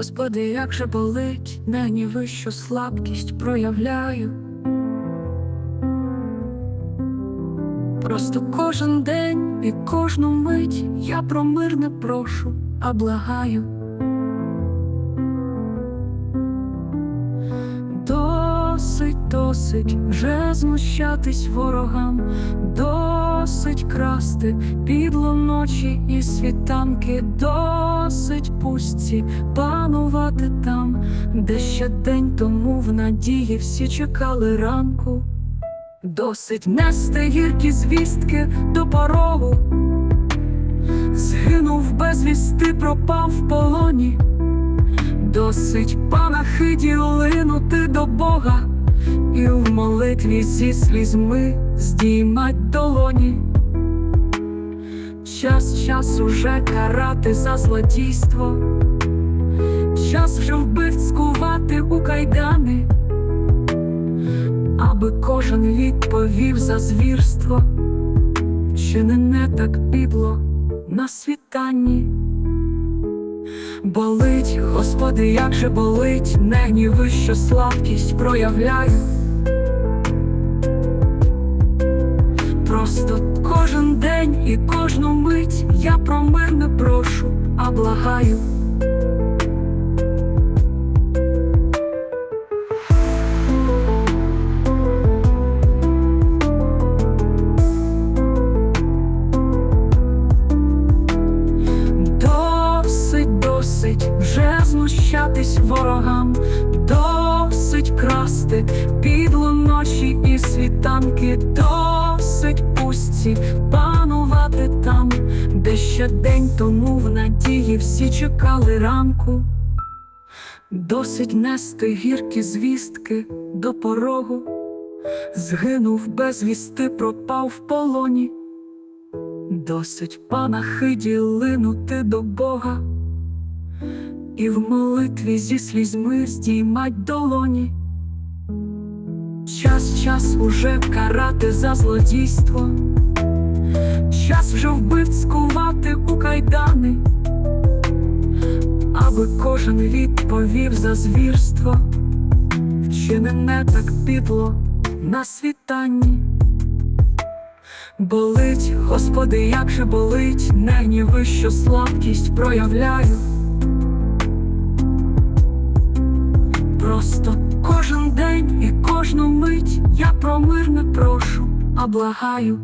Господи, як же болить, нині вищу слабкість проявляю. Просто кожен день і кожну мить я про мир не прошу, а благаю. Досить, досить вже знущатись ворогам, досить красти підло ночі і світанки, досить пустці панувати там, де ще день тому в надії всі чекали ранку. Досить нести гіркі звістки до порогу, згинув безвісти, пропав в полоні. Досить панахиді линути до Бога і в молитві зі слізьми здіймать долоні. Час, час уже карати за злодійство, час вже вбивць скувати у кайдани, аби кожен відповів за звірство, чи не не так підло на світанні. Болить, Господи, як же болить, не гніви, що слабкість проявляю. І кожну мить я про мир не прошу, а благаю. Досить, досить вже знущатись ворогам, досить красти підло ночі і світанки, досить де ще день тому в надії всі чекали ранку. Досить нести гіркі звістки до порогу, згинув безвісти, пропав в полоні. Досить панахиді линути до Бога, і в молитві зі слізьми здіймать долоні. Час, час уже карати за злодійство, час вже вбивць скувати у кайдани, аби кожен відповів за звірство, вчинене так підло на світанні. Болить, Господи, як же болить, не гніви, що слабкість проявляю. Просто кожен день і кожну мить я про мир не прошу, а благаю.